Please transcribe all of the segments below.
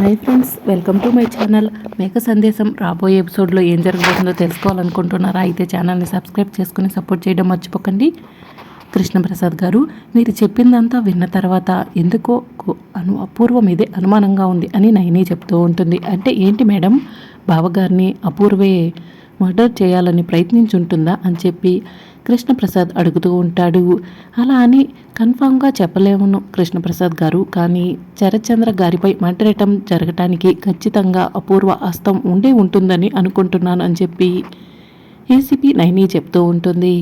Hi friends welcome to my channel. మేక సందేశం రాబోయే ఎపిసోడ్లో ఏం జరగబోతుందో తెలుసుకోవాలనుకుంటున్నారా? అయితే ఛానల్ని సబ్స్క్రైబ్ చేసుకుని సపోర్ట్ చేయడం మర్చిపోకండి. కృష్ణప్రసాద్ గారు మీరు చెప్పిందంతా విన్న తర్వాత ఎందుకో అను అపూర్వం ఇదే అనుమానంగా ఉంది అని నైని చెప్తూ ఉంటుంది. అంటే ఏంటి మేడం? బావగారిని అపూర్వే మర్డర్ చేయాలని ప్రయత్నించుంటుందా అని చెప్పి కృష్ణప్రసాద్ అడుగుతూ ఉంటాడు. అలా అని కన్ఫామ్గా చెప్పలేమును కృష్ణప్రసాద్ గారు. కానీ శరత్చంద్ర గారిపై మంటరేటం జరగటానికి ఖచ్చితంగా అపూర్వ హస్తం ఉండే ఉంటుందని అనుకుంటున్నాను అని చెప్పి ఏసీపీ నైని చెప్తూ ఉంటుంది.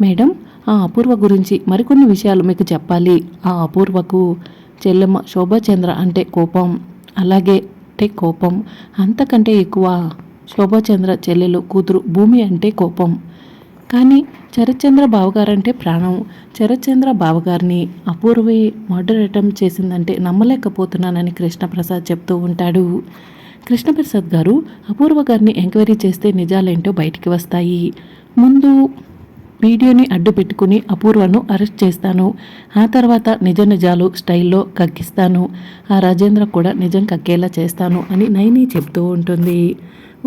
మేడం ఆ అపూర్వ గురించి మరికొన్ని విషయాలు మీకు చెప్పాలి. ఆ అపూర్వకు చెల్లెమ్మ శోభాచంద్ర అంటే కోపం. అలాగే అంటే కోపం. అంతకంటే ఎక్కువ శోభచంద్ర చెల్లెలు కూతురు భూమి అంటే కోపం. కానీ చరచంద్ర బావగారంటే ప్రాణం. చరచంద్ర బావగారిని అపూర్వే మర్డర్ అటెంప్ చేసిందంటే నమ్మలేకపోతున్నానని కృష్ణప్రసాద్ చెప్తూ ఉంటాడు. కృష్ణప్రసాద్ గారు అపూర్వ గారిని ఎంక్వైరీ చేస్తే నిజాలేంటో బయటికి వస్తాయి. ముందు వీడియోని అడ్డు పెట్టుకుని అపూర్వను అరెస్ట్ చేస్తాను. ఆ తర్వాత నిజ నిజాలు స్టైల్లో కక్కిస్తాను. ఆ రాజేంద్ర కూడా నిజం కక్కేలా చేస్తాను అని నైని చెప్తూ ఉంటుంది.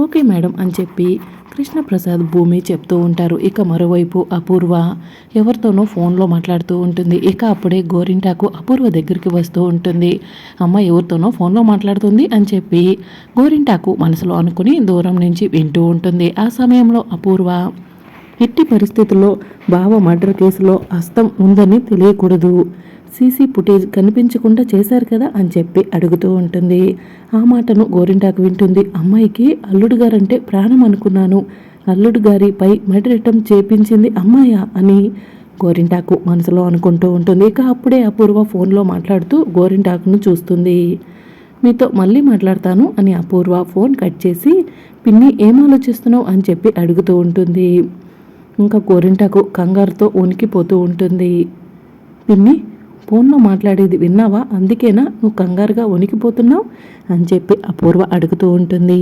ఓకే మేడం అని చెప్పి కృష్ణప్రసాద్ భూమి చెప్తూ ఉంటారు. ఇక మరోవైపు అపూర్వ ఎవరితోనో ఫోన్లో మాట్లాడుతూ ఉంటుంది. ఇక అప్పుడే గోరింటాకు అపూర్వ దగ్గరికి వస్తూ ఉంటుంది. అమ్మ ఎవరితోనో ఫోన్లో మాట్లాడుతుంది అని చెప్పి గోరింటాకు మనసులో అనుకుని దూరం నుంచి వింటూ ఉంటుంది. ఆ సమయంలో అపూర్వ ఎట్టి పరిస్థితుల్లో బావ మర్డర్ కేసులో హస్తం ఉందని తెలియకూడదు. సీసీ ఫుటేజ్ కనిపించకుండా చేశారు కదా అని చెప్పి అడుగుతూ ఉంటుంది. ఆ మాటను గోరింటాకు వింటుంది. అమ్మాయికి అల్లుడు గారంటే ప్రాణం అనుకున్నాను. అల్లుడు గారిపై మర్డరటం చేపించింది అమ్మాయ అని గోరింటాకు మనసులో అనుకుంటూ ఉంటుంది. ఇక అప్పుడే అపూర్వ ఫోన్లో మాట్లాడుతూ గోరింటాకును చూస్తుంది. మీతో మళ్ళీ మాట్లాడతాను అని అపూర్వ ఫోన్ కట్ చేసి పిన్ని ఏం ఆలోచిస్తున్నావు? అని చెప్పి అడుగుతూ ఉంటుంది. ఇంకా గోరింటాకు కంగారుతో ఉనికిపోతూ ఉంటుంది. పిన్ని ఫోన్లో మాట్లాడేది విన్నావా? అందుకేనా నువ్వు కంగారుగా వణికిపోతున్నావు? అని చెప్పి అపూర్వ అడుగుతూ ఉంటుంది.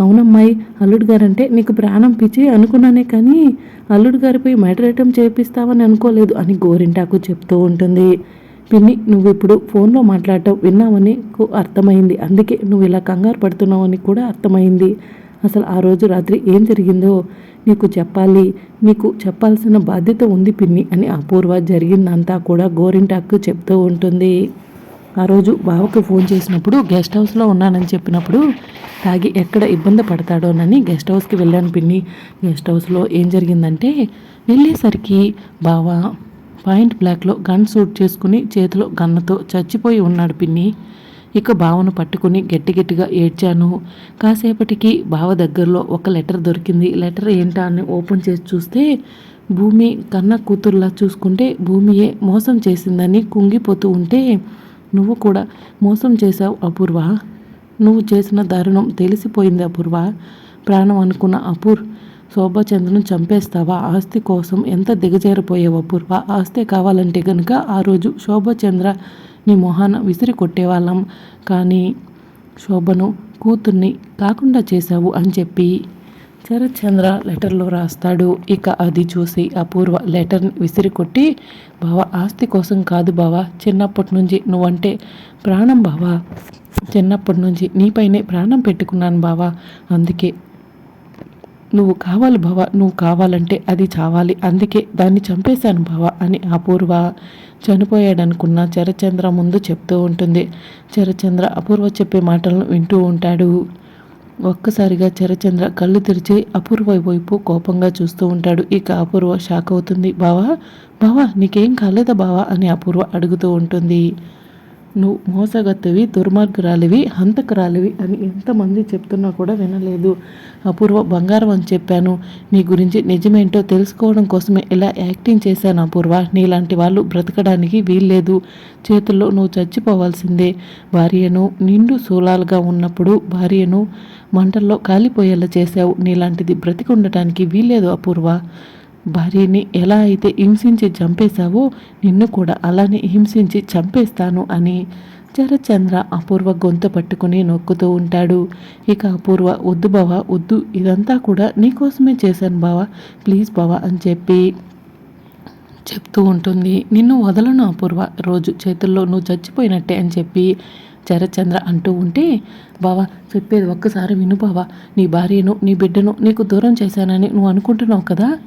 అవునమ్మాయి అల్లుడు గారంటే నీకు ప్రాణం పిచ్చి అనుకున్నానే కానీ అల్లుడు గారిపై మెడరేటం చేపిస్తావని అనుకోలేదు అని గోరింటాకు చెప్తూ ఉంటుంది. పిన్ని నువ్వు ఇప్పుడు ఫోన్లో మాట్లాడటం విన్నావని అర్థమైంది. అందుకే నువ్వు ఇలా కంగారు పడుతున్నావని కూడా అర్థమైంది. అసలు ఆ రోజు రాత్రి ఏం జరిగిందో నీకు చెప్పాలి. నీకు చెప్పాల్సిన బాధ్యత ఉంది పిన్ని అని అపూర్వ జరిగిందంతా కూడా గోరింటాకు చెప్తూ ఉంటుంది. ఆ రోజు బావకు ఫోన్ చేసినప్పుడు గెస్ట్ హౌస్లో ఉన్నానని చెప్పినప్పుడు తాగి ఎక్కడ ఇబ్బంది పడతాడోనని గెస్ట్ హౌస్కి వెళ్ళాను పిన్ని. గెస్ట్ హౌస్లో ఏం జరిగిందంటే వెళ్ళేసరికి బావ పాయింట్ బ్లాక్లో గన్ సూట్ చేసుకుని చేతిలో గన్నతో చచ్చిపోయి ఉన్నాడు పిన్ని. ఇక బావను పట్టుకుని గట్టి గట్టిగా ఏడ్చాను. కాసేపటికి బావ దగ్గరలో ఒక లెటర్ దొరికింది. లెటర్ ఏంటా అని ఓపెన్ చేసి చూస్తే భూమి కన్న కూతుర్లా చూసుకుంటే భూమియే మోసం చేసిందని కుంగిపోతూ ఉంటే నువ్వు కూడా మోసం చేశావు అపూర్వ. నువ్వు చేసిన దారుణం తెలిసిపోయింది అపూర్వ. ప్రాణం అనుకున్న అపూర్ శోభాచంద్రను చంపేస్తావా? ఆస్తి కోసం ఎంత దిగజారిపోయావు అపూర్వ ఆస్తి కావాలంటే కనుక ఆ రోజు శోభాచంద్ర నీ మొహాన విసిరి కొట్టేవాళ్ళం. కానీ శోభను కూతుర్ని కాకుండా చేశావు అని చెప్పి శరత్చంద్ర లెటర్లో రాస్తాడు. ఇక అది చూసి అపూర్వ లెటర్ని విసిరి కొట్టి బావ ఆస్తి కోసం కాదు బావా. చిన్నప్పటి నుంచి నువ్వంటే ప్రాణం బావా. చిన్నప్పటి నుంచి నీపైనే ప్రాణం పెట్టుకున్నాను బావా. అందుకే నువ్వు కావాలి భవ నువ్వు కావాలంటే అది చావాలి. అందుకే దాన్ని చంపేశాను బావ అని అపూర్వ చనిపోయాడనుకున్న చరచంద్ర ముందు చెప్తూ ఉంటుంది. చరచంద్ర అపూర్వ చెప్పే మాటలను వింటూ ఉంటాడు. ఒక్కసారిగా చరచంద్ర కళ్ళు తెరిచి అపూర్వ వైపు కోపంగా చూస్తూ ఉంటాడు. ఇక అపూర్వ షాక్ అవుతుంది. బావా బావా నీకేం కాలేదా బావా అని అపూర్వ అడుగుతూ ఉంటుంది. నువ్వు మోసగత్తవి దుర్మార్గురాలివి హంతకురాలివి అని ఎంతమంది చెప్తున్నా కూడా వినలేదు. అపూర్వ బంగారం అని చెప్పాను. నీ గురించి నిజమేంటో తెలుసుకోవడం కోసమే ఇలా యాక్టింగ్ చేశాను అపూర్వ. నీలాంటి వాళ్ళు బ్రతకడానికి వీల్లేదు. చేతుల్లో నువ్వు చచ్చిపోవాల్సిందే. భార్యను నిండు సూలాలుగా ఉన్నప్పుడు భార్యను మంటల్లో కాలిపోయేలా చేశావు. నీలాంటిది బ్రతికుండటానికి వీల్లేదు అపూర్వ. భార్యని ఎలా అయితే హింసించి చంపేశావో నిన్ను కూడా అలానే హింసించి చంపేస్తాను అని శరచంద్ర అపూర్వ గొంతు పట్టుకుని నొక్కుతూ ఉంటాడు. ఇక అపూర్వ వద్దు బావ వద్దు ఇదంతా కూడా నీకోసమే చేశాను బావా ప్లీజ్ బావ అని చెప్పి చెప్తూ ఉంటుంది. నిన్ను వదలను అపూర్వ రోజు చేతుల్లో నువ్వు చచ్చిపోయినట్టే అని చెప్పి చరచంద్ర అంటూ ఉంటే బావా చెప్పేది ఒక్కసారి విను బావా. నీ భార్యను నీ బిడ్డను నీకు దూరం చేశానని నువ్వు అనుకుంటున్నావు కదా?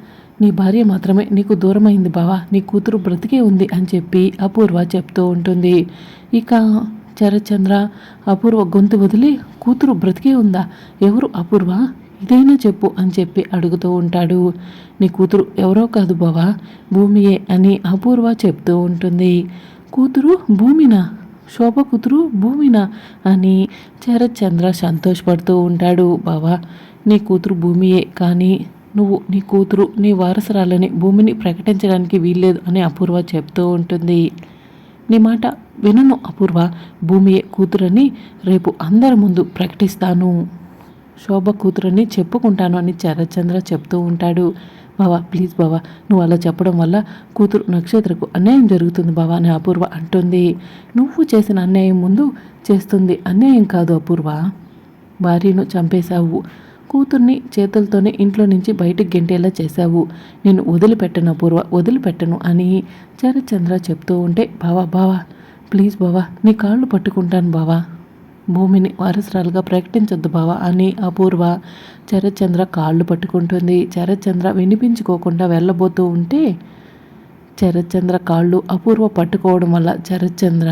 నీ భార్య మాత్రమే నీకు దూరమైంది బావా. నీ కూతురు బ్రతికే ఉంది అని చెప్పి అపూర్వ చెప్తూ ఉంటుంది. ఇక చరచంద్ర అపూర్వ గొంతు వదిలి కూతురు బ్రతికే ఉందా? ఎవరు అపూర్వ? ఇదైనా చెప్పు అని చెప్పి అడుగుతూ ఉంటాడు. నీ కూతురు ఎవరో కాదు బావా. భూమియే అని అపూర్వ చెప్తూ ఉంటుంది. కూతురు భూమినా? శోభ కూతురు భూమిన అని చరచంద్ర సంతోషపడుతూ ఉంటాడు. బావా నీ కూతురు భూమియే కానీ నువ్వు నీ కూతురు నీ వారసురాలని భూమిని ప్రకటించడానికి వీల్లేదు అని అపూర్వ చెప్తూ ఉంటుంది. నీ మాట వినను అపూర్వ భూమియే కూతురని రేపు అందరి ముందు ప్రకటిస్తాను. శోభ కూతురని చెప్పుకుంటాను అని చరచంద్ర చెప్తూ ఉంటాడు. బావా ప్లీజ్ బావా నువ్వు అలా చెప్పడం వల్ల కూతురు నక్షత్రకు అన్యాయం జరుగుతుంది బావా అని అపూర్వ అంటుంది. నువ్వు చేసిన అన్యాయం ముందు చేస్తుంది అన్యాయం కాదు అపూర్వ. భార్యను చంపేశావు. కూతుర్ని చేతులతోనే ఇంట్లో నుంచి బయటికి గెంటేలా చేశావు. నేను వదిలిపెట్టను అపూర్వ వదిలిపెట్టను అని చరచంద్ర చెప్తూ ఉంటే బావా బావా ప్లీజ్ బావా నీ కాళ్ళు పట్టుకుంటాను బావా. భూమిని వారసురాలుగా ప్రకటించొద్దు బావ అని అపూర్వ చరచంద్ర కాళ్ళు పట్టుకుంటుంది. చరచంద్ర వినిపించుకోకుండా వెళ్ళబోతూ ఉంటే చరచంద్ర కాళ్ళు అపూర్వ పట్టుకోవడం వల్ల చరచంద్ర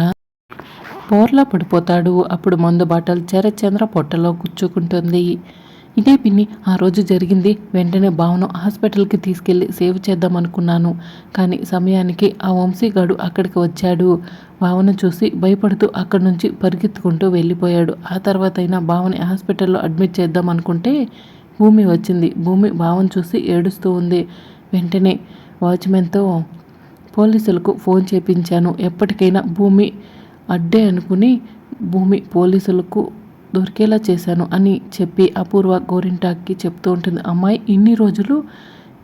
పోర్లా పడిపోతాడు. అప్పుడు మందు బాటలు చరచంద్ర పొట్టలో గుచ్చుకుంటుంది. ఇదే పిన్ని ఆ రోజు జరిగింది. వెంటనే భావను హాస్పిటల్కి తీసుకెళ్ళి సేవ్ చేద్దాం అనుకున్నాను. కానీ సమయానికి ఆ వంశీగాడు అక్కడికి వచ్చాడు. భావన చూసి భయపడుతూ అక్కడి నుంచి పరిగెత్తుకుంటూ వెళ్ళిపోయాడు. ఆ తర్వాత అయినా భావని హాస్పిటల్లో అడ్మిట్ చేద్దాం అనుకుంటే భూమి వచ్చింది. భూమి భావన చూసి ఏడుస్తూ ఉంది. వెంటనే వాచ్మెన్తో పోలీసులకు ఫోన్ చేపించాను. ఎప్పటికైనా భూమి అడ్డే అనుకుని భూమి పోలీసులకు దొరికేలా చేశాను అని చెప్పి అపూర్వ గోరింటాక్కి చెప్తూ ఉంటుంది. అమ్మాయి ఇన్ని రోజులు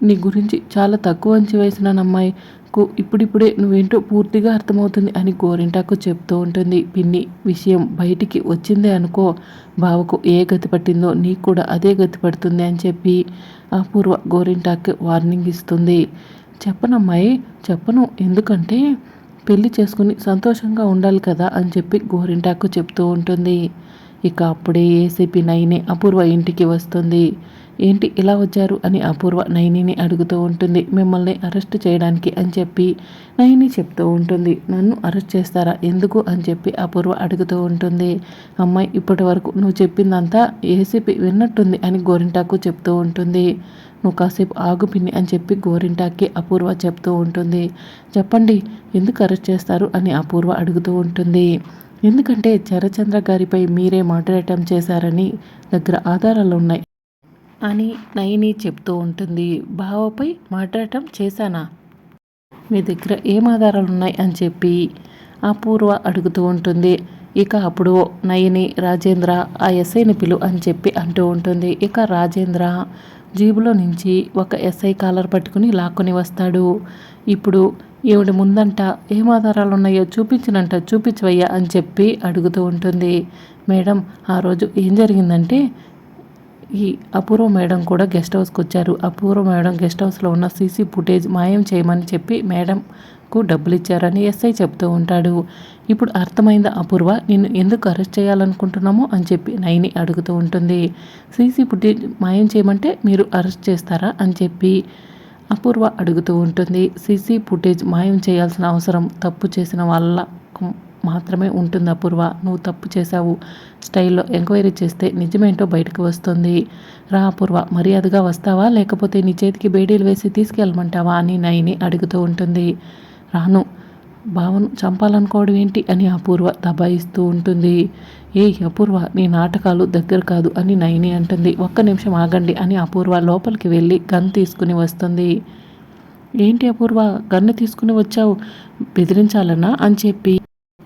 నీ గురించి చాలా తక్కువ అంచి వేసిన అమ్మాయికు ఇప్పుడిప్పుడే నువ్వేంటో పూర్తిగా అర్థమవుతుంది అని గోరింటాకు చెప్తూ ఉంటుంది. పిన్ని విషయం బయటికి వచ్చిందే అనుకో బావకు ఏ గతి పట్టిందో నీకు కూడా అదే గతి పడుతుంది అని చెప్పి అపూర్వ గోరింటాక్ వార్నింగ్ ఇస్తుంది. చెప్పనమ్మాయి చెప్పను. ఎందుకంటే పెళ్ళి చేసుకుని సంతోషంగా ఉండాలి కదా అని చెప్పి గోరింటాకు చెప్తూ ఉంటుంది. ఇక అప్పుడే ఏసీపీ నైని అపూర్వ ఇంటికి వస్తుంది. ఏంటి ఇలా వచ్చారు అని అపూర్వ నైనిని అడుగుతూ ఉంటుంది. మిమ్మల్ని అరెస్ట్ చేయడానికి అని చెప్పి నైని చెప్తూ ఉంటుంది. నన్ను అరెస్ట్ చేస్తారా? ఎందుకు? అని చెప్పి అపూర్వ అడుగుతూ ఉంటుంది. అమ్మాయి ఇప్పటి వరకు నువ్వు చెప్పిందంతా ఏసీపీ విన్నట్టుంది అని గోరింటాకు చెప్తూ ఉంటుంది. నువ్వు కాసేపు ఆగు పిన్ని అని చెప్పి గోరింటాకి అపూర్వ చెప్తూ ఉంటుంది. చెప్పండి ఎందుకు అరెస్ట్ చేస్తారు? అని అపూర్వ అడుగుతూ ఉంటుంది. ఎందుకంటే చరచంద్ర గారిపై మీరే మాట్లాడటం చేశారని దగ్గర ఆధారాలు ఉన్నాయి. అని నయని చెప్తూ ఉంటుంది. బావపై మాట్లాడటం చేశానా? మీ దగ్గర ఏం ఆధారాలు ఉన్నాయి? అని చెప్పి అపూర్వ అడుగుతూ ఉంటుంది. ఇక అప్పుడు నయని రాజేంద్ర ఆ ఎస్ఐని పిలు అని చెప్పి అంటూ ఉంటుంది. ఇక రాజేంద్ర జీబులో నుంచి ఒక ఎస్ఐ కాలర్ పట్టుకుని లాక్కొని వస్తాడు. ఇప్పుడు ఈవిడ ముందంట ఏం ఆధారాలు ఉన్నాయో చూపించినంట చూపించవయ్యా అని చెప్పి అడుగుతూ ఉంటుంది. మేడం ఆ రోజు ఏం జరిగిందంటే ఈ అపూర్వ మేడం కూడా గెస్ట్ హౌస్కి వచ్చారు. అపూర్వ మేడం గెస్ట్ హౌస్లో ఉన్న సీసీ ఫుటేజ్ మాయం చేయమని చెప్పి మేడంకు డబ్బులు ఇచ్చారని ఎస్ఐ చెప్తూ ఉంటాడు. ఇప్పుడు అర్థమైందా అపూర్వ? నిన్ను ఎందుకు అరెస్ట్ చేయాలనుకుంటున్నామో అని చెప్పి నైని అడుగుతూ ఉంటుంది. సీసీ ఫుటేజ్ మాయం చేయమంటే మీరు అరెస్ట్ చేస్తారా అని చెప్పి అపూర్వ అడుగుతూ ఉంటుంది. సీసీ ఫుటేజ్ మాయం చేయాల్సిన అవసరం తప్పు చేసిన వాళ్ళ మాత్రమే ఉంటుంది అపూర్వ. నువ్వు తప్పు చేశావు. స్టైల్లో ఎంక్వైరీ చేస్తే నిజమేంటో బయటకు వస్తుంది. రా అపూర్వ మర్యాదగా వస్తావా? లేకపోతే నీ చేతికి బేడీలు వేసి తీసుకెళ్ళమంటావా? అని నయని అడుగుతూ ఉంటుంది. రాను భావను చంపాలనుకోవడం ఏంటి అని అపూర్వ దబాయిస్తూ ఉంటుంది. ఏ అపూర్వ నీ నాటకాలు దగ్గర కాదు అని నయని అంటుంది. ఒక్క నిమిషం ఆగండి అని అపూర్వ లోపలికి వెళ్ళి గన్ తీసుకుని వస్తుంది. ఏంటి అపూర్వ గన్ను తీసుకుని వచ్చావు? బెదిరించాలనా? అని చెప్పి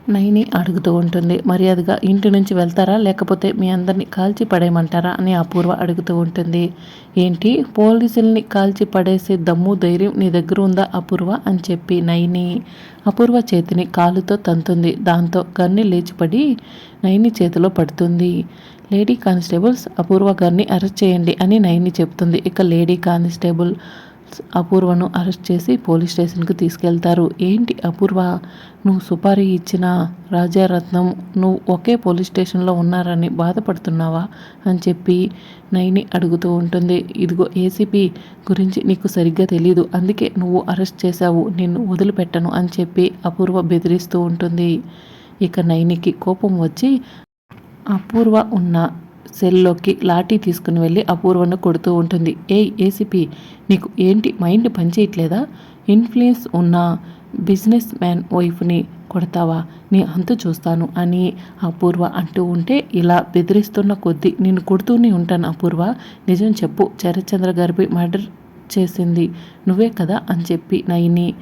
నైని అడుగుతూ ఉంటుంది. మర్యాదగా ఇంటి నుంచి వెళ్తారా? లేకపోతే మీ అందరిని కాల్చి పడేయమంటారా? అని అపూర్వ అడుగుతూ ఉంటుంది. ఏంటి? పోలీసుల్ని కాల్చి పడేసే దమ్ము ధైర్యం నీ దగ్గర ఉందా? అపూర్వ అని చెప్పి నైని అపూర్వ చేతిని కాలుతో తంతుంది. దాంతో గన్ని లేచిపడి నైని చేతిలో పడుతుంది. లేడీ కానిస్టేబుల్స్ అపూర్వ గారిని అరెస్ట్ చేయండి అని నైని చెప్తుంది. ఇక లేడీ కానిస్టేబుల్ అపూర్వను అరెస్ట్ చేసి పోలీస్ స్టేషన్కి తీసుకెళ్తారు. ఏంటి అపూర్వ? నువ్వు సుపారీ ఇచ్చిన రాజారత్నం నువ్వు ఒకే పోలీస్ స్టేషన్లో ఉన్నారని బాధపడుతున్నావా? అని చెప్పి నైని అడుగుతూ ఉంటుంది. ఇదిగో ఏసీపీ గురించి నీకు సరిగ్గా తెలియదు అందుకే నువ్వు అరెస్ట్ చేశావు నిన్ను వదిలిపెట్టను అని చెప్పి అపూర్వ బెదిరిస్తూ ఉంటుంది. ఇక నైనికి కోపం వచ్చి అపూర్వ ఉన్న సెల్లోకి లాఠీ తీసుకుని వెళ్ళి అపూర్వను కొడుతూ ఉంటుంది. ఏయ్ ఏసీపీ నీకు ఏంటి? మైండ్ పనిచేయట్లేదా? ఇన్ఫ్లుయెన్స్ ఉన్న బిజినెస్ మ్యాన్ వైఫ్ని కొడతావా? నీ అంతు చూస్తాను అని అపూర్వ అంటూ ఉంటే ఇలా బెదిరిస్తున్న కొద్దీ నేను కొడుతూనే ఉంటాను అపూర్వ. నిజం చెప్పు. చరచంద్ర గారిపై మర్డర్ చేసింది నువ్వే కదా అని చెప్పి నయని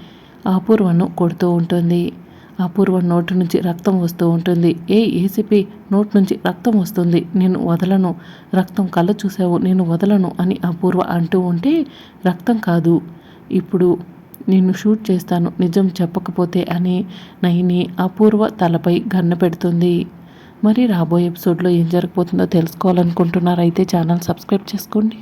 అపూర్వను కొడుతూ ఉంటుంది. అపూర్వ నోటి నుంచి రక్తం వస్తూ ఉంటుంది. ఏ ఏసీపీ నోటి నుంచి రక్తం వస్తుంది? నేను వదలను. రక్తం కళ్ళ చూసావు నేను వదలను అని అపూర్వ అంటూ ఉంటే రక్తం కాదు. ఇప్పుడు నిన్ను షూట్ చేస్తాను నిజం చెప్పకపోతే అని నయని అపూర్వ తలపై గన్న పెడుతుంది. మరి రాబోయే ఎపిసోడ్లో ఏం జరగబోతుందో తెలుసుకోవాలనుకుంటున్నారైతే ఛానల్ సబ్స్క్రైబ్ చేసుకోండి.